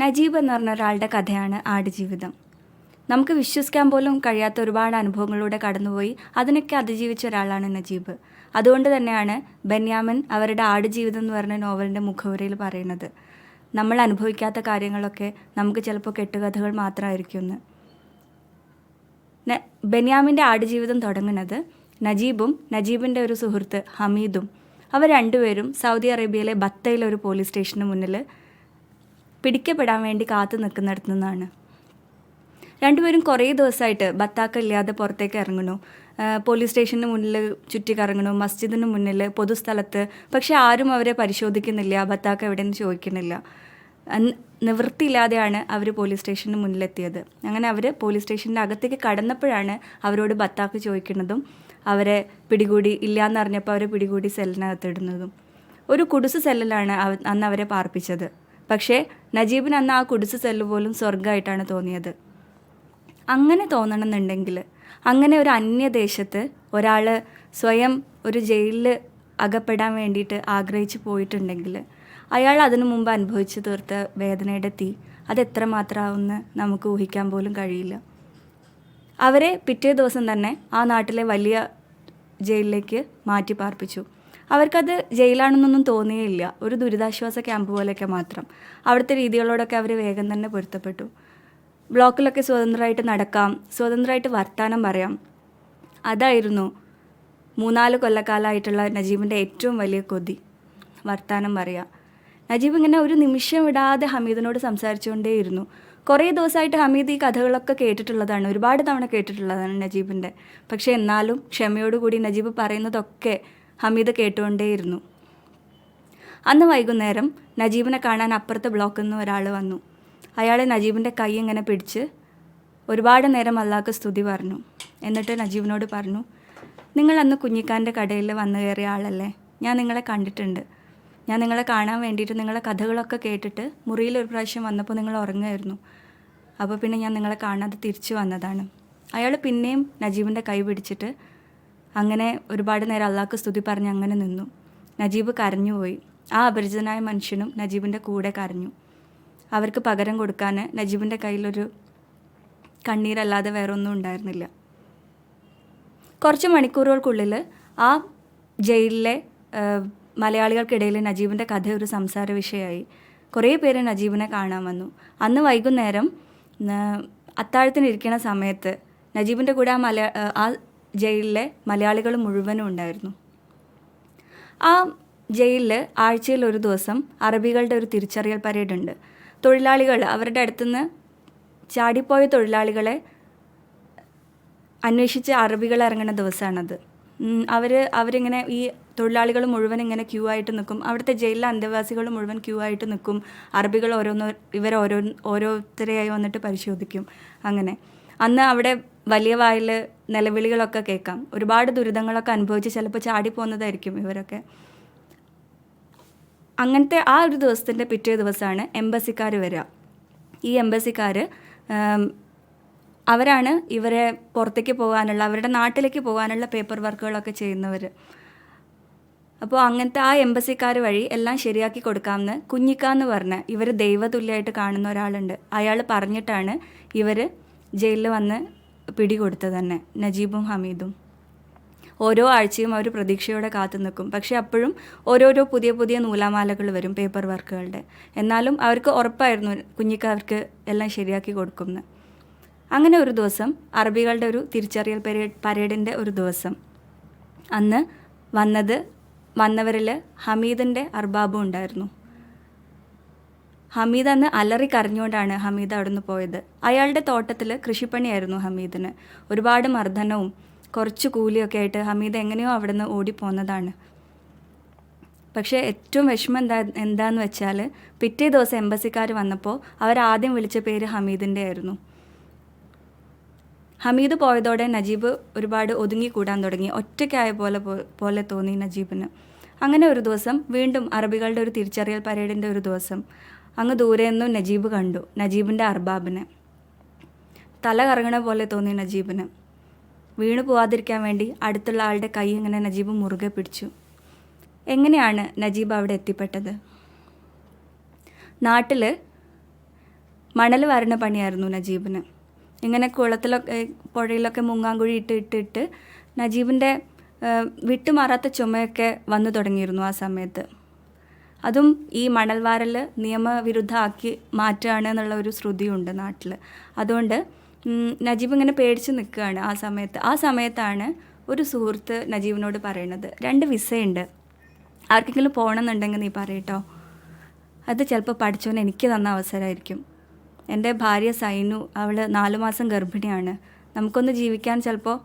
നജീബ് എന്ന് പറഞ്ഞ ഒരാളുടെ കഥയാണ് ആടുജീവിതം നമുക്ക് വിശ്വസിക്കാൻ പോലും കഴിയാത്ത ഒരുപാട് അനുഭവങ്ങളിലൂടെ കടന്നുപോയി അതിനൊക്കെ അതിജീവിച്ച ഒരാളാണ് നജീബ്. അതുകൊണ്ട് തന്നെയാണ് ബെന്യാമിൻ അവരുടെ ആടുജീവിതം എന്ന് പറഞ്ഞ നോവലിന്റെ മുഖവുരയിൽ പറയുന്നത്. നമ്മൾ അനുഭവിക്കാത്ത കാര്യങ്ങളൊക്കെ നമുക്ക് ചിലപ്പോൾ കെട്ടുകഥകൾ മാത്രമായിരിക്കും എന്ന്. ബെന്യാമിന്റെ ആടുജീവിതം തുടങ്ങുന്നത് നജീബും നജീബിന്റെ ഒരു സുഹൃത്ത് ഹമീദും. അവർ രണ്ടുപേരും സൗദി അറേബ്യയിലെ ബത്തയിലെ ഒരു പോലീസ് സ്റ്റേഷന് മുന്നിൽ പിടിക്കപ്പെടാൻ വേണ്ടി കാത്തു നിൽക്കുന്നിടത്തു നിന്നാണ്. രണ്ടുപേരും കുറേ ദിവസമായിട്ട് ഭർത്താക്കൾ ഇല്ലാതെ പുറത്തേക്ക് ഇറങ്ങണു പോലീസ് സ്റ്റേഷന് മുന്നിൽ ചുറ്റി കറങ്ങണു മസ്ജിദിന് മുന്നിൽ പൊതുസ്ഥലത്ത്. പക്ഷെ ആരും അവരെ പരിശോധിക്കുന്നില്ല ബത്താക്ക എവിടെയെന്ന് ചോദിക്കുന്നില്ല. നിവൃത്തിയില്ലാതെയാണ് അവർ പോലീസ് സ്റ്റേഷന് മുന്നിലെത്തിയത്. അങ്ങനെ അവർ പോലീസ് സ്റ്റേഷന്റെ അകത്തേക്ക് കടന്നപ്പോഴാണ് അവരോട് ബത്താക്ക് ചോദിക്കുന്നതും അവരെ പിടികൂടി ഇല്ലയെന്നറിഞ്ഞപ്പോൾ അവരെ പിടികൂടി സെല്ലിനകത്തിടുന്നതും ഒരു കുടുസ് സെല്ലിലാണ് അന്ന് അവരെ പാർപ്പിച്ചത്. പക്ഷേ നജീബിന് അന്ന് ആ കുടിസ് സെല്ല് പോലും സ്വർഗമായിട്ടാണ് തോന്നിയത്. അങ്ങനെ തോന്നണമെന്നുണ്ടെങ്കിൽ അങ്ങനെ ഒരു അന്യദേശത്ത് ഒരാൾ സ്വയം ഒരു ജയിലിൽ അകപ്പെടാൻ വേണ്ടിയിട്ട് ആഗ്രഹിച്ച് പോയിട്ടുണ്ടെങ്കിൽ അയാൾ അതിനു മുമ്പ് അനുഭവിച്ചു തീർത്ത വേദനയുടെ തീ അത് എത്രമാത്രമാവുമെന്ന് നമുക്ക് ഊഹിക്കാൻ പോലും കഴിയില്ല. അവരെ പിറ്റേ ദിവസം തന്നെ ആ നാട്ടിലെ വലിയ ജയിലിലേക്ക് മാറ്റി പാർപ്പിച്ചു. അവർക്കത് ജയിലാണെന്നൊന്നും തോന്നിയില്ല. ഒരു ദുരിതാശ്വാസ ക്യാമ്പ് പോലെയൊക്കെ മാത്രം. അവിടുത്തെ രീതികളോടൊക്കെ അവർ വേഗം തന്നെ പൊരുത്തപ്പെട്ടു. ബ്ലോക്കിലൊക്കെ സ്വതന്ത്രമായിട്ട് നടക്കാം സ്വതന്ത്രമായിട്ട് വർത്താനം പറയാം. അതായിരുന്നു മൂന്നാൽ കൊല്ലക്കാലമായിട്ടുള്ള നജീബിന്റെ ഏറ്റവും വലിയ കൊതി. വർത്താനം പറയുക നജീബ് ഇങ്ങനെ ഒരു നിമിഷം വിടാതെ ഹമീദിനോട് സംസാരിച്ചുകൊണ്ടേയിരുന്നു. കുറേ ദിവസമായിട്ട് ഹമീദ് ഈ കഥകളൊക്കെ കേട്ടിട്ടുള്ളതാണ്. ഒരുപാട് തവണ കേട്ടിട്ടുള്ളതാണ് നജീബിന്റെ പക്ഷേ എന്നാലും ക്ഷമയോടുകൂടി നജീബ് പറയുന്നതൊക്കെ ഹമീദ് കേട്ടുകൊണ്ടേയിരുന്നു. അന്ന് വൈകുന്നേരം നജീബിനെ കാണാൻ അപ്പുറത്തെ ബ്ലോക്കിൽ നിന്ന് ഒരാൾ വന്നു. അയാളെ നജീബിന്റെ കൈ ഇങ്ങനെ പിടിച്ച് ഒരുപാട് നേരം അള്ളാഹ്ക്ക് സ്തുതി പറഞ്ഞു. എന്നിട്ട് നജീബിനോട് പറഞ്ഞു നിങ്ങൾ അന്ന് കുഞ്ഞിക്കാന്റെ കടയിൽ വന്നു കയറിയ ആളല്ലേ? ഞാൻ നിങ്ങളെ കണ്ടിട്ടുണ്ട്. ഞാൻ നിങ്ങളെ കാണാൻ വേണ്ടിയിട്ട് നിങ്ങളുടെ കഥകളൊക്കെ കേട്ടിട്ട് മുറിയിൽ ഒരു പ്രാവശ്യം വന്നപ്പോൾ നിങ്ങൾ ഉറങ്ങുമായിരുന്നു അപ്പോൾ പിന്നെ ഞാൻ നിങ്ങളെ കാണാതെ തിരിച്ചു വന്നതാണ്. അയാൾ പിന്നെയും നജീബിന്റെ കൈ പിടിച്ചിട്ട് അങ്ങനെ ഒരുപാട് നേരം അള്ളാഹ്ക്ക് സ്തുതി പറഞ്ഞ് അങ്ങനെ നിന്നു. നജീബ് കരഞ്ഞുപോയി ആ അപരിചിതനായ മനുഷ്യനും നജീബിന്റെ കൂടെ കരഞ്ഞു. അവർക്ക് പകരം കൊടുക്കാൻ നജീബിന്റെ കയ്യിലൊരു കണ്ണീരല്ലാതെ വേറൊന്നും ഉണ്ടായിരുന്നില്ല. കുറച്ച് മണിക്കൂറുകൾക്കുള്ളിൽ ആ ജയിലിലെ മലയാളികൾക്കിടയിൽ നജീബിന്റെ കഥ ഒരു സംസാര വിഷയമായി. കുറേ പേര് നജീബിനെ കാണാൻ വന്നു. അന്ന് വൈകുന്നേരം അത്താഴത്തിന് അത്താഴത്തിനിരിക്കുന്ന സമയത്ത് നജീബിന്റെ കൂടെ ആ മലയാ ആ ജയിലിലെ മലയാളികൾ മുഴുവനും ഉണ്ടായിരുന്നു. ആ ജയിലിൽ ആഴ്ചയിൽ ഒരു ദിവസം അറബികളുടെ ഒരു തിരിച്ചറിയൽ പരേഡ് ഉണ്ട്. തൊഴിലാളികൾ അവരുടെ അടുത്തുനിന്ന് ചാടിപ്പോയ തൊഴിലാളികളെ അന്വേഷിച്ച് അറബികൾ ഇറങ്ങുന്ന ദിവസമാണത്. അവർ അവരിങ്ങനെ ഈ തൊഴിലാളികൾ മുഴുവൻ ഇങ്ങനെ ക്യൂ ആയിട്ട് നിൽക്കും. അവിടുത്തെ ജയിലിലെ അന്തേവാസികൾ മുഴുവൻ ക്യൂ ആയിട്ട് നിൽക്കും. അറബികൾ ഓരോന്നോ ഇവർ ഓരോ ഓരോരുത്തരെയായി വന്നിട്ട് പരിശോധിക്കും. അങ്ങനെ. അന്ന് അവിടെ വലിയ വായിൽ നിലവിളികളൊക്കെ കേൾക്കാം. ഒരുപാട് ദുരിതങ്ങളൊക്കെ അനുഭവിച്ച് ചിലപ്പോൾ ചാടിപ്പോകുന്നതായിരിക്കും ഇവരൊക്കെ. അങ്ങനത്തെ ആ ഒരു ദിവസത്തിന്റെ പിറ്റേ ദിവസമാണ് എംബസിക്കാർ വരിക. ഈ എംബസിക്കാർ അവരാണ് ഇവരെ പുറത്തേക്ക് പോകാനുള്ള അവരുടെ നാട്ടിലേക്ക് പോകാനുള്ള പേപ്പർ വർക്കുകളൊക്കെ ചെയ്യുന്നവർ. അപ്പോൾ അങ്ങനത്തെ ആ എംബസിക്കാർ വഴി എല്ലാം ശരിയാക്കി കൊടുക്കാമെന്ന് കുഞ്ഞിക്ക എന്ന് പറഞ്ഞ് ഇവർ ദൈവതുല്യമായിട്ട് കാണുന്ന ഒരാളുണ്ട്. അയാൾ പറഞ്ഞിട്ടാണ് ഇവർ ജയിലിൽ വന്ന് പിടികൊടുത്തത് തന്നെ നജീബും ഹമീദും. ഓരോ ആഴ്ചയും അവർ പ്രതീക്ഷയോടെ കാത്തു നിൽക്കും. പക്ഷേ അപ്പോഴും ഓരോരോ പുതിയ പുതിയ നൂലാമാലകൾ വരും പേപ്പർ വർക്കുകളുടെ. എന്നാലും അവർക്ക് ഉറപ്പായിരുന്നു കുഞ്ഞിക്ക് അവർക്ക് എല്ലാം ശരിയാക്കി കൊടുക്കുമെന്ന്. അങ്ങനെ ഒരു ദിവസം അറബികളുടെ ഒരു തിരിച്ചറിയൽ പരേഡ് പരേഡിന്റെ ഒരു ദിവസം. അന്ന് വന്നത് വന്നവരിൽ ഹമീദിന്റെ അർബാബും ഉണ്ടായിരുന്നു. ഹമീദ് അന്ന് അലറി കരഞ്ഞുകൊണ്ടാണ് ഹമീദ് അവിടുന്ന് പോയത്. അയാളുടെ തോട്ടത്തിൽ കൃഷിപ്പണിയായിരുന്നു ഹമീദിന്. ഒരുപാട് മർദ്ദനവും കുറച്ച് കൂലിയൊക്കെ ആയിട്ട് ഹമീദ് എങ്ങനെയോ അവിടുന്ന് ഓടിപ്പോന്നതാണ്. പക്ഷേ ഏറ്റവും വിഷമം എന്താ എന്താന്ന് വെച്ചാൽ പിറ്റേ ദിവസം എംബസിക്കാർ വന്നപ്പോൾ അവരാദ്യം വിളിച്ച പേര് ഹമീദിന്റെ ആയിരുന്നു. ഹമീദ് പോയതോടെ നജീബ് ഒരുപാട് ഒതുങ്ങിക്കൂടാൻ തുടങ്ങി. ഒറ്റയ്ക്കായ പോലെ പോലെ തോന്നി നജീബിന്. അങ്ങനെ ഒരു ദിവസം വീണ്ടും അറബികളുടെ ഒരു തിരിച്ചറിയൽ പരേഡിന്റെ ഒരു ദിവസം അങ്ങ് ദൂരെ നിന്നും നജീബ് കണ്ടു. നജീബിന്റെ അർബാബിനെ. തല കറങ്ങണ പോലെ തോന്നി നജീബിന്. വീണു പോവാതിരിക്കാൻ വേണ്ടി അടുത്തുള്ള ആളുടെ കൈ ഇങ്ങനെ നജീബ് മുറുകെ പിടിച്ചു. എങ്ങനെയാണ് നജീബ് അവിടെ എത്തിപ്പെട്ടത്? നാട്ടിൽ മണൽ വരണ പണിയായിരുന്നു നജീബിന്. ഇങ്ങനെ കുളത്തിലൊക്കെ പുഴയിലൊക്കെ മുങ്ങാങ്കുഴി ഇട്ട് ഇട്ട് ഇട്ട് നജീബിന്റെ വിട്ടുമാറാത്ത ചുമയൊക്കെ വന്നു തുടങ്ങിയിരുന്നു ആ സമയത്ത്. അതും ഈ മണൽവാരൽ നിയമവിരുദ്ധ നിയമവിരുദ്ധമാക്കി മാറ്റുകയാണ് എന്നുള്ള ഒരു ശ്രുതിയുണ്ട് നാട്ടിൽ അതുകൊണ്ട് നജീബ് ഇങ്ങനെ പേടിച്ച് നിൽക്കുകയാണ് ആ സമയത്ത്. ആ സമയത്താണ് ഒരു സുഹൃത്ത് നജീബിനോട് പറയുന്നത് രണ്ട് വിസയുണ്ട്. ആർക്കെങ്കിലും പോകണമെന്നുണ്ടെങ്കിൽ നീ പറയട്ടോ. അത് ചിലപ്പോൾ പഠിച്ചവൻ എനിക്ക് തന്ന അവസരമായിരിക്കും. എന്റെ ഭാര്യ സൈനു അവൾ നാല് മാസം ഗർഭിണിയാണ്. നമുക്കൊന്ന് ജീവിക്കാൻ ചിലപ്പോൾ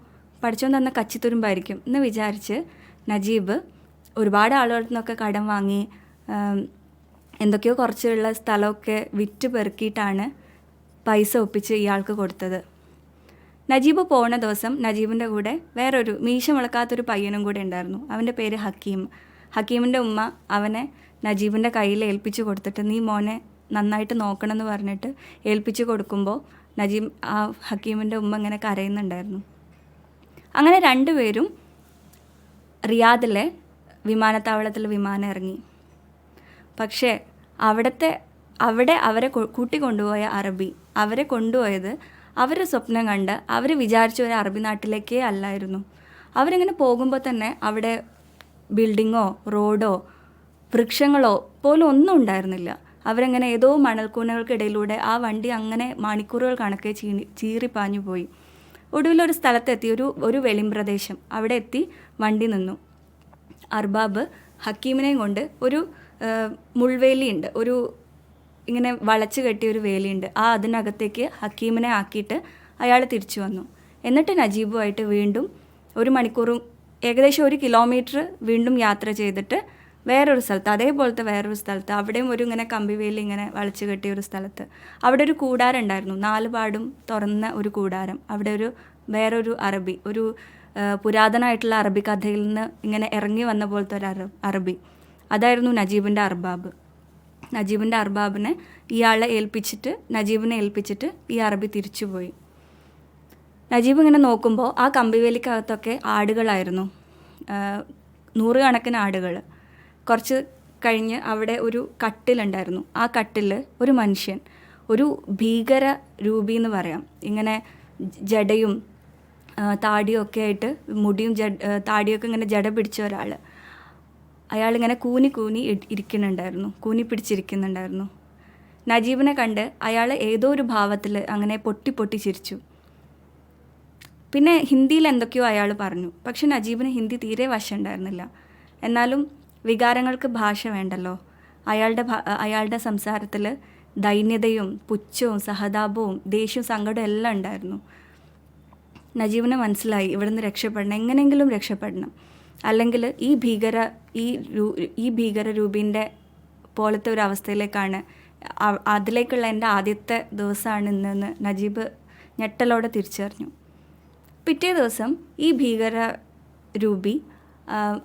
പഠിച്ചവൻ തന്ന കച്ചിത്തുരുമ്പായിരിക്കും. എന്ന് വിചാരിച്ച് നജീബ് ഒരുപാട് ആളുകളിൽ നിന്നൊക്കെ കടം വാങ്ങി എന്തൊക്കെയോ കുറച്ചുള്ള സ്ഥലമൊക്കെ വിറ്റ് പെറുക്കിയിട്ടാണ് പൈസ ഒപ്പിച്ച് ഇയാൾക്ക് കൊടുത്തത്. നജീബ് പോണ ദിവസം നജീബിന്റെ കൂടെ വേറൊരു മീശ മുളക്കാത്തൊരു പയ്യനും കൂടെ ഉണ്ടായിരുന്നു. അവന്റെ പേര് ഹക്കീം. ഹക്കീമിന്റെ ഉമ്മ അവനെ നജീബിന്റെ കയ്യിൽ ഏൽപ്പിച്ച് കൊടുത്തിട്ട് നീ മോനെ നന്നായിട്ട് നോക്കണം എന്ന് പറഞ്ഞിട്ട് ഏൽപ്പിച്ച് കൊടുക്കുമ്പോൾ നജീബ് ആ ഹക്കീമിന്റെ ഉമ്മ ഇങ്ങനെ കരയുന്നുണ്ടായിരുന്നു. അങ്ങനെ രണ്ടുപേരും റിയാദിലെ വിമാനത്താവളത്തിൽ വിമാനം ഇറങ്ങി. പക്ഷേ അവിടുത്തെ അവിടെ അവരെ കൂട്ടിക്കൊണ്ടുപോയ അറബി അവരെ കൊണ്ടുപോയത് അവരുടെ സ്വപ്നം കണ്ട് അവർ വിചാരിച്ച ഒരു അറബി നാട്ടിലേക്കേ അല്ലായിരുന്നു. അവരിങ്ങനെ പോകുമ്പോൾ തന്നെ അവിടെ ബിൽഡിങ്ങോ റോഡോ വൃക്ഷങ്ങളോ പോലും ഒന്നും ഉണ്ടായിരുന്നില്ല. അവരങ്ങനെ ഏതോ മണൽക്കൂനകൾക്കിടയിലൂടെ ആ വണ്ടി അങ്ങനെ മണിക്കൂറുകൾ കണക്കെ ചീനി ചീറിപ്പാഞ്ഞു പോയി. ഒടുവിലൊരു സ്ഥലത്തെത്തി ഒരു ഒരു വെളിമ്പ്രദേശം അവിടെ എത്തി വണ്ടി നിന്നു. അർബാബ് ഹക്കീമിനെയും കൊണ്ട് ഒരു മുൾവേലിയുണ്ട്. ഒരു ഇങ്ങനെ വളച്ച് കെട്ടിയ ഒരു വേലിയുണ്ട്. ആ അതിനകത്തേക്ക് ഹക്കീമിനെ ആക്കിയിട്ട് അയാൾ തിരിച്ചു വന്നു. എന്നിട്ട് നജീബുമായിട്ട് വീണ്ടും ഒരു മണിക്കൂറും ഏകദേശം ഒരു കിലോമീറ്റർ വീണ്ടും യാത്ര ചെയ്തിട്ട് വേറൊരു സ്ഥലത്ത് അതേപോലത്തെ വേറൊരു സ്ഥലത്ത് അവിടെയും ഒരു ഇങ്ങനെ കമ്പിവേലി ഇങ്ങനെ വളച്ച് കെട്ടിയ ഒരു സ്ഥലത്ത്. അവിടെ ഒരു കൂടാരം ഉണ്ടായിരുന്നു. നാല് പാടും തുറന്ന ഒരു കൂടാരം. അവിടെ ഒരു വേറൊരു അറബി ഒരു പുരാതനമായിട്ടുള്ള അറബി കഥയിൽ നിന്ന് ഇങ്ങനെ ഇറങ്ങി വന്ന പോലത്തെ ഒരു അറബി. അതായിരുന്നു നജീബിന്റെ അർബാബ്. നജീബിന്റെ അർബാബിനെ ഇയാളെ ഏൽപ്പിച്ചിട്ട് നജീബിനെ ഏൽപ്പിച്ചിട്ട് ഈ അറബി തിരിച്ചുപോയി. നജീബ് ഇങ്ങനെ നോക്കുമ്പോൾ ആ കമ്പിവേലിക്കകത്തൊക്കെ ആടുകളായിരുന്നു. നൂറുകണക്കിന് ആടുകൾ കുറച്ച് കഴിഞ്ഞ് അവിടെ ഒരു കട്ടിലുണ്ടായിരുന്നു. ആ കട്ടിൽ ഒരു മനുഷ്യൻ ഒരു ഭീകര രൂപി എന്ന് പറയാം. ഇങ്ങനെ ജടയും താടിയും ഒക്കെ ആയിട്ട് മുടിയും ജ താടിയൊക്കെ ഇങ്ങനെ ജട പിടിച്ച ഒരാൾ അയാളിങ്ങനെ കൂനി കൂനി ഇരിക്കുന്നുണ്ടായിരുന്നു. കൂനി പിടിച്ചിരിക്കുന്നുണ്ടായിരുന്നു. നജീബിനെ കണ്ട് അയാൾ ഏതോ ഒരു ഭാവത്തിൽ അങ്ങനെ പൊട്ടി പൊട്ടി ചിരിച്ചു. പിന്നെ ഹിന്ദിയിൽ എന്തൊക്കെയോ അയാൾ പറഞ്ഞു. പക്ഷെ നജീബിന് ഹിന്ദി തീരെ വശമുണ്ടായിരുന്നില്ല. എന്നാലും വികാരങ്ങൾക്ക് ഭാഷ വേണ്ടല്ലോ. അയാളുടെ അയാളുടെ സംസാരത്തിൽ ദൈന്യതയും പുച്ഛവും സഹതാപവും ദേഷ്യവും സങ്കടവും എല്ലാം ഉണ്ടായിരുന്നു. നജീബിന് മനസ്സിലായി ഇവിടുന്ന് രക്ഷപ്പെടണം. എങ്ങനെയെങ്കിലും രക്ഷപ്പെടണം. അല്ലെങ്കിൽ ഈ ഭീകര ഈ ഈ ഭീകര രൂപീന്റെ പോലത്തെ ഒരു അവസ്ഥയിലേക്കാണ് അതിലേക്കുള്ള എന്റെ ആദ്യത്തെ ദിവസമാണ് ഇന്നെന്ന് നജീബ് ഞെട്ടലോടെ തിരിച്ചറിഞ്ഞു. പിറ്റേ ദിവസം ഈ ഭീകര രൂപി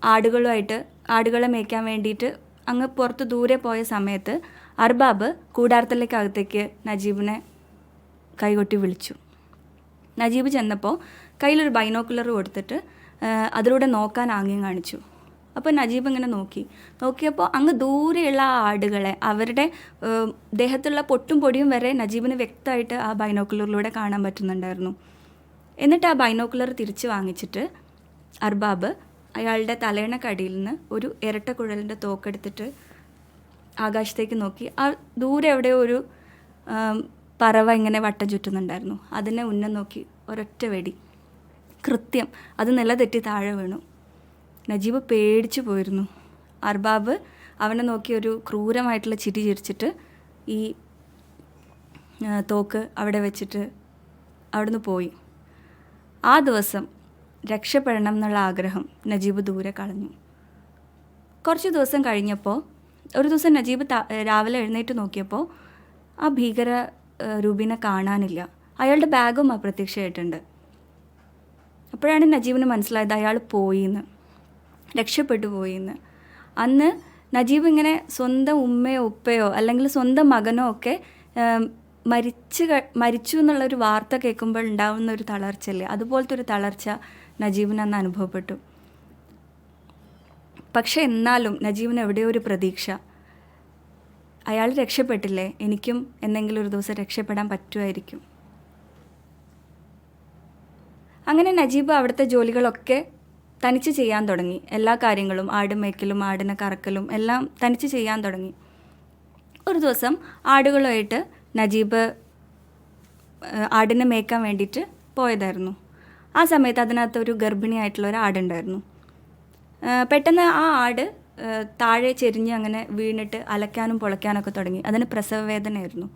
ആടുകളുമായിട്ട് ആടുകളെ മേയ്ക്കാൻ വേണ്ടിയിട്ട് അങ്ങ് പുറത്ത് ദൂരെ പോയ സമയത്ത് അർബാബ് കൂടാരത്തിലേക്കകത്തേക്ക് നജീബിനെ കൈകൊട്ടി വിളിച്ചു. നജീബ് ചെന്നപ്പോൾ കയ്യിലൊരു ബൈനോക്കുലർ കൊടുത്തിട്ട് അതിലൂടെ നോക്കാൻ ആംഗ്യം കാണിച്ചു. അപ്പോൾ നജീബ് ഇങ്ങനെ നോക്കി. നോക്കിയപ്പോൾ അങ്ങ് ദൂരെയുള്ള ആ ആടുകളെ അവരുടെ ദേഹത്തുള്ള പൊട്ടും പൊടിയും വരെ നജീബിന് വ്യക്തമായിട്ട് ആ ബൈനോക്കുലറിലൂടെ കാണാൻ പറ്റുന്നുണ്ടായിരുന്നു. എന്നിട്ട് ആ ബൈനോക്കുലർ തിരിച്ച് വാങ്ങിച്ചിട്ട് അർബാബ് അയാളുടെ തലയണക്കടിയിൽ നിന്ന് ഒരു ഇരട്ടക്കുഴലിന്റെ തോക്കെടുത്തിട്ട് ആകാശത്തേക്ക് നോക്കി. ആ ദൂരെ എവിടെയോ ഒരു പറവ ഇങ്ങനെ വട്ടം ചുറ്റുന്നുണ്ടായിരുന്നു. അതിനെ ഉന്നം നോക്കി ഒരൊറ്റ വെടി. കൃത്യം. അത് നിലതെറ്റി താഴെ വീണു. നജീബ് പേടിച്ചു പോയിരുന്നു. അർബാബ് അവനെ നോക്കി ഒരു ക്രൂരമായിട്ടുള്ള ചിരി ചിരിച്ചിട്ട് ഈ തോക്ക് അവിടെ വെച്ചിട്ട് അവിടുന്ന് പോയി. ആ ദിവസം രക്ഷപ്പെടണം എന്നുള്ള ആഗ്രഹം നജീബ് ദൂരെ കളഞ്ഞു. കുറച്ച് ദിവസം കഴിഞ്ഞപ്പോൾ ഒരു ദിവസം നജീബ് രാവിലെ എഴുന്നേറ്റ് നോക്കിയപ്പോൾ ആ ഭീകര രൂപിനെ കാണാനില്ല. അയാളുടെ ബാഗും അപ്രത്യക്ഷമായിട്ടുണ്ട്. അപ്പോഴാണ് നജീബിന് മനസ്സിലായത് അയാൾ പോയിന്ന് രക്ഷപ്പെട്ടു പോയിന്ന്. അന്ന് നജീബ് ഇങ്ങനെ സ്വന്തം ഉമ്മയോ ഉപ്പയോ അല്ലെങ്കിൽ സ്വന്തം മകനോ ഒക്കെ മരിച്ച് മരിച്ചു എന്നുള്ളൊരു വാർത്ത കേൾക്കുമ്പോൾ ഉണ്ടാവുന്ന ഒരു തളർച്ചയില്ലേ? അതുപോലത്തെ ഒരു തളർച്ച നജീബിന് അന്ന് അനുഭവപ്പെട്ടു. പക്ഷെ എന്നാലും നജീബിന് എവിടെയോ ഒരു പ്രതീക്ഷ. അയാൾ രക്ഷപ്പെട്ടില്ലേ? എനിക്കും എന്തെങ്കിലും ഒരു ദിവസം രക്ഷപ്പെടാൻ പറ്റുമായിരിക്കും. അങ്ങനെ നജീബ് അവിടുത്തെ ജോലികളൊക്കെ തനിച്ച് ചെയ്യാൻ തുടങ്ങി. എല്ലാ കാര്യങ്ങളും ആട് മേക്കലും ആടിനെ കറക്കലും എല്ലാം തനിച്ച് ചെയ്യാൻ തുടങ്ങി. ഒരു ദിവസം ആടുകളുമായിട്ട് നജീബ് ആടിനെ മേക്കാൻ വേണ്ടിയിട്ട് പോയതായിരുന്നു. ആ സമയത്ത് അതിനകത്ത് ഒരു ഗർഭിണിയായിട്ടുള്ള ഒരു ആടുണ്ടായിരുന്നു. പെട്ടെന്ന് ആ ആട് താഴെ ചെരിഞ്ഞ് അങ്ങനെ വീണിട്ട് അലക്കാനും പൊളയ്ക്കാനൊക്കെ തുടങ്ങി. അതിന് പ്രസവ വേദനയായിരുന്നു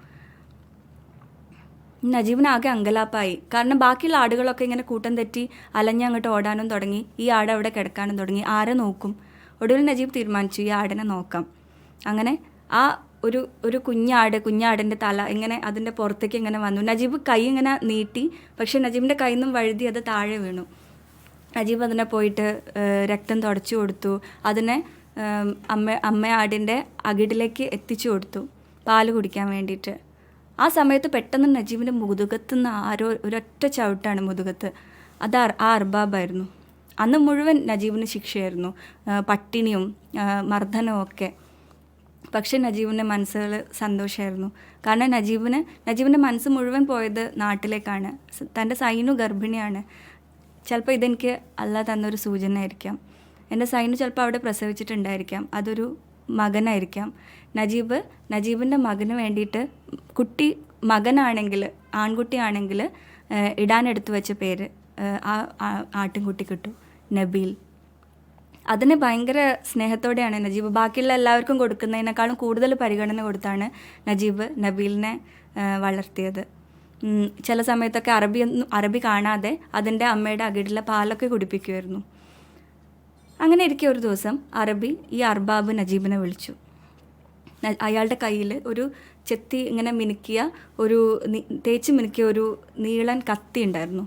നജീബിന് ആകെ അങ്കലാപ്പായി. കാരണം ബാക്കിയുള്ള ആടുകളൊക്കെ ഇങ്ങനെ കൂട്ടം തെറ്റി അലഞ്ഞ് അങ്ങോട്ട് ഓടാനും തുടങ്ങി. ഈ ആട് അവിടെ കിടക്കാനും തുടങ്ങി. ആരെ നോക്കും? ഒടുവിൽ നജീബ് തീരുമാനിച്ചു ഈ ആടിനെ നോക്കാം. അങ്ങനെ ആ ഒരു ഒരു കുഞ്ഞാട് കുഞ്ഞാടിന്റെ തല ഇങ്ങനെ അതിന്റെ പുറത്തേക്ക് ഇങ്ങനെ വന്നു. നജീബ് കൈ ഇങ്ങനെ നീട്ടി പക്ഷെ നജീബിന്റെ കയ്യിൽ നിന്നും വഴുതി അത് താഴെ വീണു. നജീബ് അതിനെ പോയിട്ട് രക്തം തുടച്ചു കൊടുത്തു. അതിനെ അമ്മ അമ്മ ആടിന്റെ അകിടിലേക്ക് എത്തിച്ചു കൊടുത്തു പാൽ കുടിക്കാൻ വേണ്ടിയിട്ട്. ആ സമയത്ത് പെട്ടെന്ന് നജീബിന്റെ മുതുകത്ത് നിന്ന് ആരോ ഒരൊറ്റ ചവിട്ടാണ് മുതുകത്ത്. അത് ആ അർബാബായിരുന്നു. അന്ന് മുഴുവൻ നജീബിന് ശിക്ഷയായിരുന്നു. പട്ടിണിയും മർദ്ദനവും ഒക്കെ. പക്ഷേ നജീബിന്റെ മനസ്സുകൾ സന്തോഷമായിരുന്നു കാരണം നജീബിന് നജീബിന്റെ മനസ്സ് മുഴുവൻ പോയത് നാട്ടിലേക്കാണ്. തന്റെ സൈനു ഗർഭിണിയാണ്. ചിലപ്പോൾ ഇതെനിക്ക് അല്ല തന്നൊരു സൂചന ആയിരിക്കാം എന്റെ സൈനു ചിലപ്പോൾ അവിടെ പ്രസവിച്ചിട്ടുണ്ടായിരിക്കാം. അതൊരു മകനായിരിക്കാം. നജീബ് നജീബിന്റെ മകന് വേണ്ടിയിട്ട് കുട്ടി മകനാണെങ്കിൽ ആൺകുട്ടിയാണെങ്കിൽ ഇടാനെടുത്തു വെച്ച പേര് ആ ആട്ടിൻകുട്ടി കിട്ടും നബീൽ. അതിന് ഭയങ്കര സ്നേഹത്തോടെയാണ് നജീബ്. ബാക്കിയുള്ള എല്ലാവർക്കും കൊടുക്കുന്നതിനേക്കാളും കൂടുതൽ പരിഗണന കൊടുത്താണ് നജീബ് നബീലിനെ വളർത്തിയത്. ചില സമയത്തൊക്കെ അറബി അറബി കാണാതെ അതിന്റെ അമ്മയുടെ അകിടിലെ പാലൊക്കെ കുടിപ്പിക്കുമായിരുന്നു. അങ്ങനെ ഇരിക്കെ ഒരു ദിവസം അറബി ഈ അർബാബ് നജീബിനെ വിളിച്ചു. അയാളുടെ കയ്യിൽ ഒരു ചെത്തി ഇങ്ങനെ മിനുക്കിയ ഒരു തേച്ച് മിനുക്കിയ ഒരു നീളൻ കത്തി ഉണ്ടായിരുന്നു.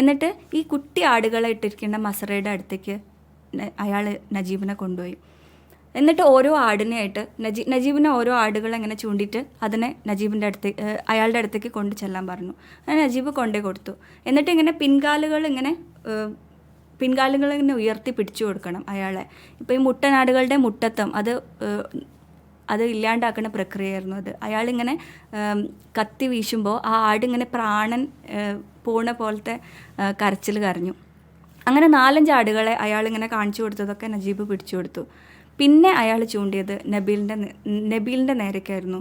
എന്നിട്ട് ഈ കുട്ടി ആടുകളെ ഇട്ടിരിക്കേണ്ട മസറയുടെ അടുത്തേക്ക് അയാൾ നജീബിനെ കൊണ്ടുപോയി. എന്നിട്ട് ഓരോ ആടിനെയായിട്ട് നജീ നജീബിനെ ഓരോ ആടുകളെ ഇങ്ങനെ ചൂണ്ടിയിട്ട് അതിനെ നജീബിന്റെ അടുത്തേക്ക് അയാളുടെ അടുത്തേക്ക് കൊണ്ടു ചെല്ലാൻ പറഞ്ഞു. അങ്ങനെ നജീബ് കൊണ്ടേ കൊടുത്തു. എന്നിട്ട് ഇങ്ങനെ പിൻകാലുകൾ ഇങ്ങനെ പിൻകാലുകൾ ഇങ്ങനെ ഉയർത്തി പിടിച്ചു കൊടുക്കണം അയാളെ. ഇപ്പോൾ ഈ മുട്ടനാടുകളുടെ മുട്ടത്തം അത് അത് ഇല്ലാണ്ടാക്കുന്ന പ്രക്രിയയായിരുന്നു അത്. അയാളിങ്ങനെ കത്തി വീശുമ്പോൾ ആ ആടിങ്ങനെ പ്രാണൻ പോണ പോലത്തെ കരച്ചിൽ കരഞ്ഞു. അങ്ങനെ നാലഞ്ച് ആടുകളെ അയാളിങ്ങനെ കാണിച്ചു കൊടുത്തതൊക്കെ നജീബ് പിടിച്ചു കൊടുത്തു. പിന്നെ അയാൾ ചൂണ്ടിയത് നബീലിന്റെ നബീലിന്റെ നേരേക്കായിരുന്നു.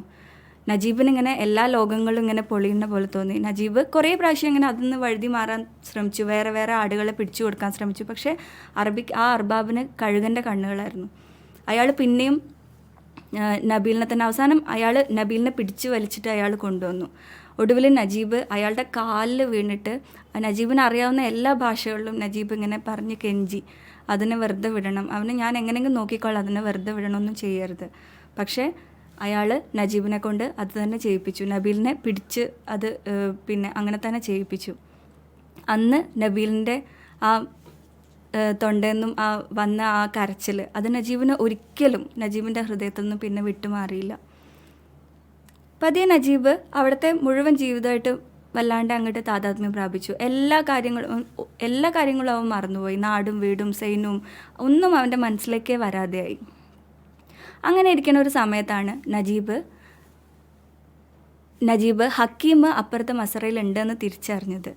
നജീബിന് ഇങ്ങനെ എല്ലാ ലോകങ്ങളും ഇങ്ങനെ പൊളിയുന്ന പോലെ തോന്നി. നജീബ് കുറേ പ്രാവശ്യം ഇങ്ങനെ അതിൽ നിന്ന് വഴുതി മാറാൻ ശ്രമിച്ചു. വേറെ വേറെ ആടുകളെ പിടിച്ചു കൊടുക്കാൻ ശ്രമിച്ചു. പക്ഷേ അറബിക്ക് ആ അർബാബിന് കഴുകന്റെ കണ്ണുകളായിരുന്നു. അയാൾ പിന്നെയും നബീലിനെ തന്നെ അവസാനം അയാൾ നബീലിനെ പിടിച്ചു വലിച്ചിട്ട് അയാൾ കൊണ്ടുവന്നു. ഒടുവിൽ നജീബ് അയാളുടെ കാലിൽ വീണിട്ട് നജീബിന് അറിയാവുന്ന എല്ലാ ഭാഷകളിലും നജീബ് ഇങ്ങനെ പറഞ്ഞ് കെഞ്ചി അതിനെ വെറുതെ വിടണം. അവനെ ഞാൻ എങ്ങനെയെങ്കിലും നോക്കിക്കോളാം. അതിനെ വെറുതെ വിടണമൊന്നും ചെയ്യരുത്. പക്ഷേ അയാൾ നജീബിനെ കൊണ്ട് അത് തന്നെ ചെയ്യിപ്പിച്ചു. നബീലിനെ പിടിച്ച് അത് പിന്നെ അങ്ങനെ തന്നെ ചെയ്യിപ്പിച്ചു. അന്ന് നബീലിന്റെ ആ തൊണ്ടെന്നും ആ വന്ന ആ കരച്ചിൽ അത് നജീബിന് ഒരിക്കലും നജീബിന്റെ ഹൃദയത്തിൽ നിന്നും പിന്നെ വിട്ടുമാറിയില്ല. പതിയെ നജീബ് അവിടുത്തെ മുഴുവൻ ജീവിതമായിട്ട് വല്ലാണ്ട് അങ്ങോട്ട് താതാത്മ്യം പ്രാപിച്ചു. എല്ലാ കാര്യങ്ങളും എല്ലാ കാര്യങ്ങളും അവൻ മറന്നുപോയി. നാടും വീടും സൈന്യവും ഒന്നും അവന്റെ മനസ്സിലേക്കേ വരാതെയായി. അങ്ങനെ ഇരിക്കുന്ന ഒരു സമയത്താണ് നജീബ്. നജീബ് ഹക്കീം അപ്പുറത്തെ മസറയിൽ ഉണ്ടെന്ന് തിരിച്ചറിഞ്ഞത്.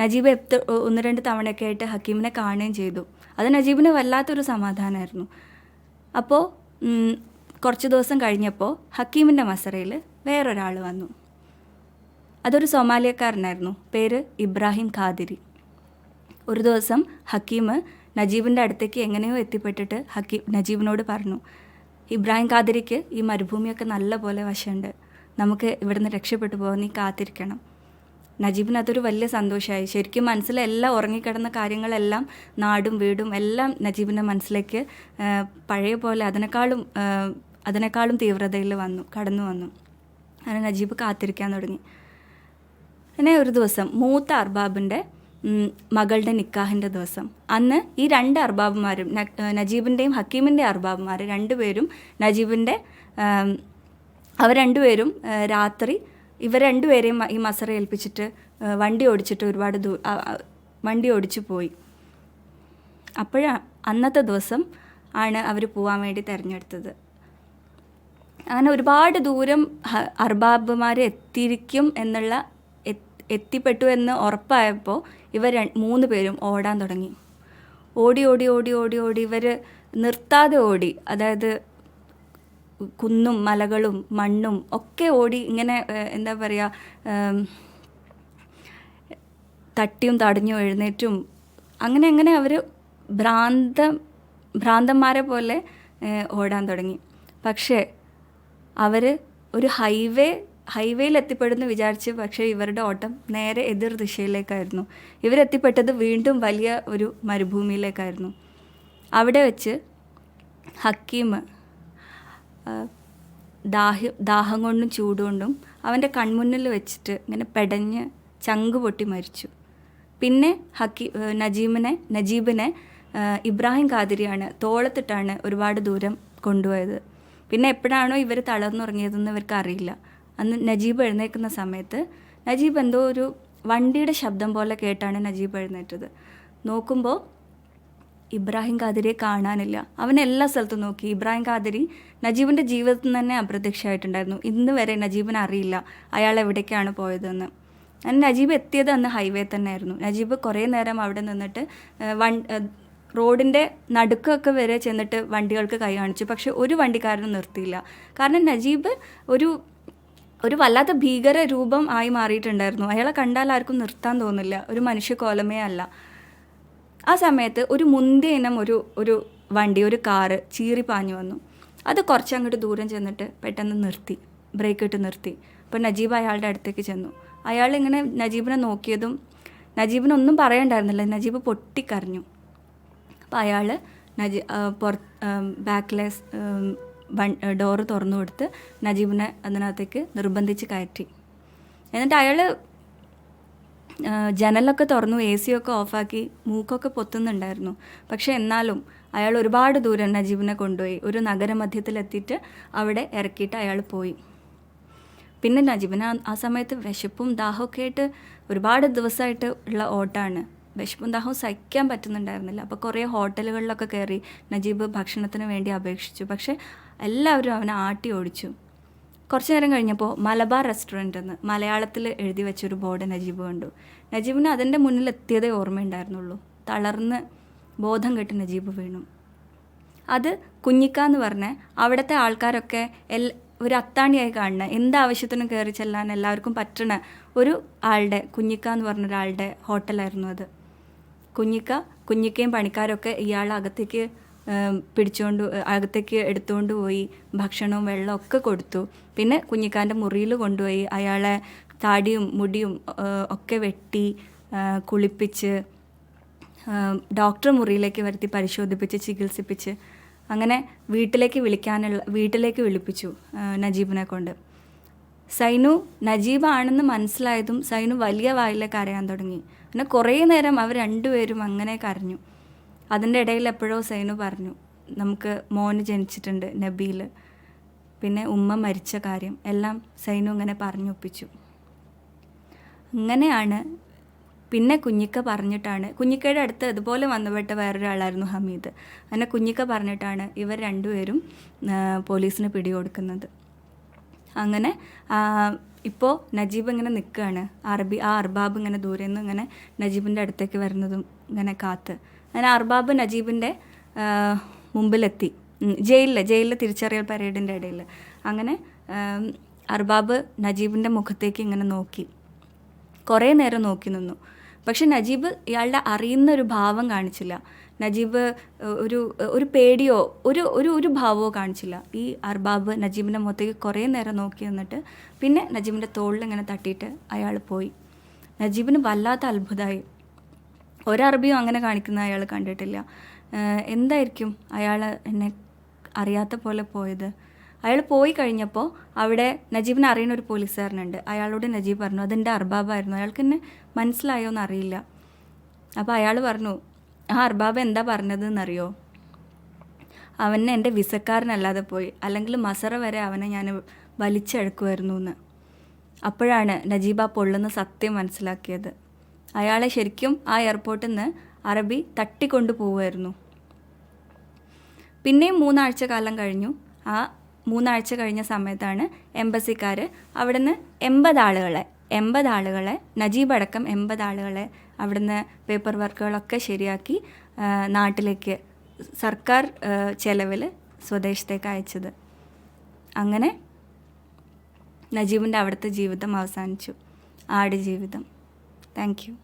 നജീബ് എത്ര ഒന്ന് രണ്ട് തവണയൊക്കെ ആയിട്ട് ഹക്കീമിനെ കാണുകയും ചെയ്തു. അത് നജീബിന് വല്ലാത്തൊരു സമാധാനമായിരുന്നു അപ്പോൾ കുറച്ച് ദിവസം കഴിഞ്ഞപ്പോൾ ഹക്കീമിന്റെ മസറയിൽ വേറൊരാൾ വന്നു. അതൊരു സൊമാലിയക്കാരനായിരുന്നു. പേര് ഇബ്രാഹിം ഖാദിരി. ഒരു ദിവസം ഹക്കീം നജീബിന്റെ അടുത്തേക്ക് എങ്ങനെയോ എത്തിപ്പെട്ടിട്ട് ഹക്കീം നജീബിനോട് പറഞ്ഞു ഇബ്രാഹിം ഖാദിരിക്ക് ഈ മരുഭൂമിയൊക്കെ നല്ല പോലെ വശമുണ്ട്. നമുക്ക് ഇവിടുന്ന് രക്ഷപ്പെട്ടു പോകാൻ നീ കാത്തിരിക്കണം. നജീബിന് അതൊരു വലിയ സന്തോഷമായി. ശരിക്കും മനസ്സിലെല്ലാം ഉറങ്ങിക്കിടന്ന കാര്യങ്ങളെല്ലാം നാടും വീടും എല്ലാം നജീബിന്റെ മനസ്സിലേക്ക് പഴയ പോലെ അതിനേക്കാളും അതിനേക്കാളും തീവ്രതയിൽ വന്നു കടന്നു വന്നു. അങ്ങനെ നജീബ് കാത്തിരിക്കാൻ തുടങ്ങി. അങ്ങനെ ഒരു ദിവസം മൂത്ത അർബാബിന്റെ മകളുടെ നിക്കാഹിന്റെ ദിവസം. അന്ന് ഈ രണ്ട് അർബാബുമാരും നജീബിന്റെയും ഹക്കീമിന്റെ അർബാബുമാർ രണ്ടുപേരും നജീബിന്റെ അവർ രണ്ടുപേരും രാത്രി ഇവർ രണ്ടുപേരെയും ഈ മസറ ഏൽപ്പിച്ചിട്ട് വണ്ടി ഓടിച്ചിട്ട് ഒരുപാട് ദൂ വണ്ടി ഓടിച്ചു പോയി. അപ്പോഴാ അന്നത്തെ ദിവസം ആണ് അവർ പോകാൻ വേണ്ടി തിരഞ്ഞെടുത്തത്. അങ്ങനെ ഒരുപാട് ദൂരം അർബാബുമാർ എത്തിയിരിക്കും എന്നുള്ള എത്ത്- എത്തിപ്പെട്ടു എന്ന് ഉറപ്പായപ്പോൾ ഇവർ മൂന്ന് പേരും ഓടാൻ തുടങ്ങി. ഓടി ഓടി ഓടി ഓടി ഓടി. ഇവർ നിർത്താതെ ഓടി. അതായത് കുന്നും മലകളും മണ്ണും ഒക്കെ ഓടി ഇങ്ങനെ എന്താ പറയുക തട്ടിയും തടഞ്ഞും എഴുന്നേറ്റും. അങ്ങനെ അങ്ങനെ അവർ ഭ്രാന്ത ഭ്രാന്തന്മാരെ പോലെ ഓടാൻ തുടങ്ങി. പക്ഷേ അവർ ഒരു ഹൈവേ ഹൈവേയിൽ എത്തിപ്പെടുന്നു വിചാരിച്ച് പക്ഷേ ഇവരുടെ ഓട്ടം നേരെ എതിർ ദിശയിലേക്കായിരുന്നു. ഇവരെത്തിപ്പെട്ടത് വീണ്ടും വലിയ ഒരു മരുഭൂമിയിലേക്കായിരുന്നു. അവിടെ വെച്ച് ഹക്കീം ദാഹ ദാഹം കൊണ്ടും ചൂടുകൊണ്ടും അവന്റെ കൺമുന്നിൽ വെച്ചിട്ട് ഇങ്ങനെ പെടഞ്ഞ് ചങ്ക് പൊട്ടി മരിച്ചു. പിന്നെ ഹക്കി നജീമിനെ നജീബിനെ ഇബ്രാഹിം ഖാദിരിയാണ് തോളത്തിട്ടാണ് ഒരുപാട് ദൂരം കൊണ്ടുപോയത്. പിന്നെ എപ്പോഴാണോ ഇവർ തളർന്നുറങ്ങിയതെന്ന് ഇവർക്ക് അറിയില്ല അന്ന് നജീബ് എഴുന്നേൽക്കുന്ന സമയത്ത് നജീബ് എന്തോ ഒരു വണ്ടിയുടെ ശബ്ദം പോലെ കേട്ടാണ് നജീബ് എഴുന്നേറ്റത്. നോക്കുമ്പോൾ ഇബ്രാഹിം ഖാദിരിയെ കാണാനില്ല. അവൻ എല്ലാ സ്ഥലത്തും നോക്കി. ഇബ്രാഹിം ഖാദിരി നജീബിന്റെ ജീവിതത്തിൽ തന്നെ അപ്രത്യക്ഷമായിട്ടുണ്ടായിരുന്നു. ഇന്ന് വരെ നജീബിന് അറിയില്ല അയാൾ എവിടേക്കാണ് പോയതെന്ന്. അങ്ങനെ നജീബ് എത്തിയത് അന്ന് ഹൈവേ തന്നെയായിരുന്നു. നജീബ് കുറേ നേരം അവിടെ നിന്നിട്ട് വൺ റോഡിന്റെ നടുക്കൊക്കെ വരെ ചെന്നിട്ട് വണ്ടികൾക്ക് കൈ കാണിച്ചു. പക്ഷെ ഒരു വണ്ടിക്കാരനും നിർത്തിയില്ല. കാരണം നജീബ് ഒരു ഒരു വല്ലാത്ത ഭീകര രൂപം ആയി മാറിയിട്ടുണ്ടായിരുന്നു. അയാളെ കണ്ടാൽ ആർക്കും നിർത്താൻ തോന്നില്ല. ഒരു മനുഷ്യ കോലമേ അല്ല. ആ സമയത്ത് ഒരു മുന്തിയ ഒരു ഒരു വണ്ടി ഒരു കാറ് ചീറി പാഞ്ഞു വന്നു. അത് കുറച്ച് അങ്ങോട്ട് ദൂരം ചെന്നിട്ട് പെട്ടെന്ന് നിർത്തി. ബ്രേക്ക് ഇട്ട് നിർത്തി. അപ്പോൾ നജീബ് അയാളുടെ അടുത്തേക്ക് ചെന്നു. അയാൾ ഇങ്ങനെ നജീബിനെ നോക്കിയതും നജീബിനൊന്നും പറയണ്ടായിരുന്നില്ല. നജീബ് പൊട്ടിക്കരഞ്ഞു. അപ്പോൾ അയാൾ നജീ പുറ ബാക്കിലെ വൺ ഡോറ് തുറന്നു കൊടുത്ത് നജീബിനെ അതിനകത്തേക്ക് നിർബന്ധിച്ച് കയറ്റി. എന്നിട്ട് അയാൾ ജനലൊക്കെ തുറന്നു എ സി ഒക്കെ ഓഫാക്കി മൂക്കൊക്കെ പൊത്തുന്നുണ്ടായിരുന്നു. പക്ഷെ എന്നാലും അയാൾ ഒരുപാട് ദൂരം നജീബിനെ കൊണ്ടുപോയി. ഒരു നഗരമധ്യത്തിലെത്തിയിട്ട് അവിടെ ഇറക്കിയിട്ട് അയാൾ പോയി. പിന്നെ നജീബിന് ആ സമയത്ത് വിശപ്പും ദാഹമൊക്കെ ആയിട്ട് ഒരുപാട് ദിവസമായിട്ട് ഉള്ള ഓട്ടാണ്. വിശപ്പും ദാഹവും സഹിക്കാൻ പറ്റുന്നുണ്ടായിരുന്നില്ല. അപ്പോൾ കുറേ ഹോട്ടലുകളിലൊക്കെ കയറി നജീബ് ഭക്ഷണത്തിന് വേണ്ടി അപേക്ഷിച്ചു. പക്ഷേ എല്ലാവരും അവനെ ആട്ടി ഓടിച്ചു. കുറച്ച് നേരം കഴിഞ്ഞപ്പോൾ മലബാർ റെസ്റ്റോറന്റ് എന്ന് മലയാളത്തിൽ എഴുതി വെച്ചൊരു ബോർഡ് നജീബ് കണ്ടു. നജീബിന് അതിന്റെ മുന്നിൽ എത്തിയതേ ഓർമ്മയുണ്ടായിരുന്നുള്ളൂ. തളർന്ന് ബോധം കെട്ട് നജീബ് വീണു. അത് കുഞ്ഞിക്ക എന്ന് പറഞ്ഞ് അവിടുത്തെ ആൾക്കാരൊക്കെ എൽ ഒരു അത്താണിയായി കാണുന്ന എന്ത് ആവശ്യത്തിനും കയറി ചെല്ലാൻ എല്ലാവർക്കും പറ്റണ ഒരു ആളുടെ കുഞ്ഞിക്ക എന്ന് പറഞ്ഞ ഒരാളുടെ ഹോട്ടലായിരുന്നു അത്. കുഞ്ഞിക്ക കുഞ്ഞിക്കയും പണിക്കാരൊക്കെ ഇയാളെ അകത്തേക്ക് പിടിച്ചുകൊണ്ട് അകത്തേക്ക് എടുത്തുകൊണ്ട് പോയി ഭക്ഷണവും വെള്ളവും ഒക്കെ കൊടുത്തു. പിന്നെ കുഞ്ഞിക്കാന്റെ മുറിയിൽ കൊണ്ടുപോയി അയാളെ താടിയും മുടിയും ഒക്കെ വെട്ടി കുളിപ്പിച്ച് ഡോക്ടർ മുറിയിലേക്ക് വരുത്തി പരിശോധിപ്പിച്ച് ചികിത്സിപ്പിച്ച് അങ്ങനെ വീട്ടിലേക്ക് വിളിക്കാനുള്ള വീട്ടിലേക്ക് വിളിപ്പിച്ചു നജീബിനെ കൊണ്ട്. സൈനു നജീബാണെന്ന് മനസ്സിലായതും സൈനു വലിയ വായിലെ കരയാൻ തുടങ്ങി. പിന്നെ കുറേ നേരം അവർ രണ്ടുപേരും അങ്ങനെ കരഞ്ഞു. അതിന്റെ ഇടയിൽ എപ്പോഴോ സൈനു പറഞ്ഞു നമുക്ക് മോന് ജനിച്ചിട്ടുണ്ട് നബീൽ പിന്നെ ഉമ്മ മരിച്ച കാര്യം എല്ലാം സൈനു ഇങ്ങനെ പറഞ്ഞൊപ്പിച്ചു. അങ്ങനെയാണ് പിന്നെ കുഞ്ഞിക്ക പറഞ്ഞിട്ടാണ് കുഞ്ഞിക്കയുടെ അടുത്ത് ഇതുപോലെ വന്നുപെട്ട വേറൊരാളായിരുന്നു ഹമീദ്. അങ്ങനെ കുഞ്ഞിക്ക പറഞ്ഞിട്ടാണ് ഇവർ രണ്ടുപേരും പോലീസിന് പിടികൊടുക്കുന്നത്. അങ്ങനെ ഇപ്പോൾ നജീബ് ഇങ്ങനെ നിൽക്കുകയാണ്. അറബി ആ അർബാബ് ഇങ്ങനെ ദൂരെ നിന്ന് ഇങ്ങനെ നജീബിന്റെ അടുത്തേക്ക് വരുന്നതും ഇങ്ങനെ കാത്ത്. അങ്ങനെ അർബാബ് നജീബിന്റെ മുമ്പിലെത്തി. ജയിലിൽ ജയിലിൽ തിരിച്ചറിയൽ പരേഡിന്റെ ഇടയിൽ അങ്ങനെ അർബാബ് നജീബിന്റെ മുഖത്തേക്ക് ഇങ്ങനെ നോക്കി. കുറേ നേരം നോക്കി നിന്നു. പക്ഷെ നജീബ് ഇയാളുടെ അറിയുന്ന ഒരു ഭാവം കാണിച്ചില്ല. നജീബ് ഒരു ഒരു പേടിയോ ഒരു ഒരു ഒരു ഭാവമോ കാണിച്ചില്ല. ഈ അർബാബ് നജീബിന്റെ മുഖത്തേക്ക് കുറേ നേരം നോക്കി നിന്നിട്ട് പിന്നെ നജീബിന്റെ തോളിൽ ഇങ്ങനെ തട്ടിയിട്ട് അയാൾ പോയി. നജീബിന് വല്ലാത്ത അത്ഭുതമായി ഒരറബിയും അങ്ങനെ കാണിക്കുന്ന അയാൾ കണ്ടിട്ടില്ല. എന്തായിരിക്കും അയാൾ എന്നെ അറിയാത്ത പോലെ പോയത്? അയാൾ പോയി കഴിഞ്ഞപ്പോൾ അവിടെ നജീബിനെ അറിയുന്ന ഒരു പോലീസുകാരനുണ്ട്. അയാളോട് നജീബ് പറഞ്ഞു അതെന്റെ അർബാബായിരുന്നു. അയാൾക്ക് എന്നെ മനസ്സിലായോ എന്നറിയില്ല. അപ്പോൾ അയാൾ പറഞ്ഞു ആ അർബാബ് എന്താ പറഞ്ഞതെന്നറിയോ? അവനെ എന്റെ വിസക്കാരനല്ലാതെ പോയി. അല്ലെങ്കിൽ മസറ വരെ അവനെ ഞാൻ വലിച്ചെഴുക്കുമായിരുന്നു എന്ന്. അപ്പോഴാണ് നജീബ പൊള്ളുന്ന സത്യം മനസ്സിലാക്കിയത്. അയാളെ ശരിക്കും ആ എയർപോർട്ടിൽ നിന്ന് അറബി തട്ടിക്കൊണ്ടു പോവുമായിരുന്നു പിന്നെയും മൂന്നാഴ്ച കാലം കഴിഞ്ഞു. ആ മൂന്നാഴ്ച കഴിഞ്ഞ സമയത്താണ് എംബസിക്കാർ അവിടെ നിന്ന് എൺപത് ആളുകളെ എൺപത് ആളുകളെ നജീബ് അടക്കം എൺപത് ആളുകളെ അവിടുന്ന് പേപ്പർ വർക്കുകളൊക്കെ ശരിയാക്കി നാട്ടിലേക്ക് സർക്കാർ ചെലവിൽ സ്വദേശത്തേക്ക് അയച്ചത്. അങ്ങനെ നജീബിന്റെ അവിടുത്തെ ജീവിതം അവസാനിച്ചു. ആട് ജീവിതം. Thank you.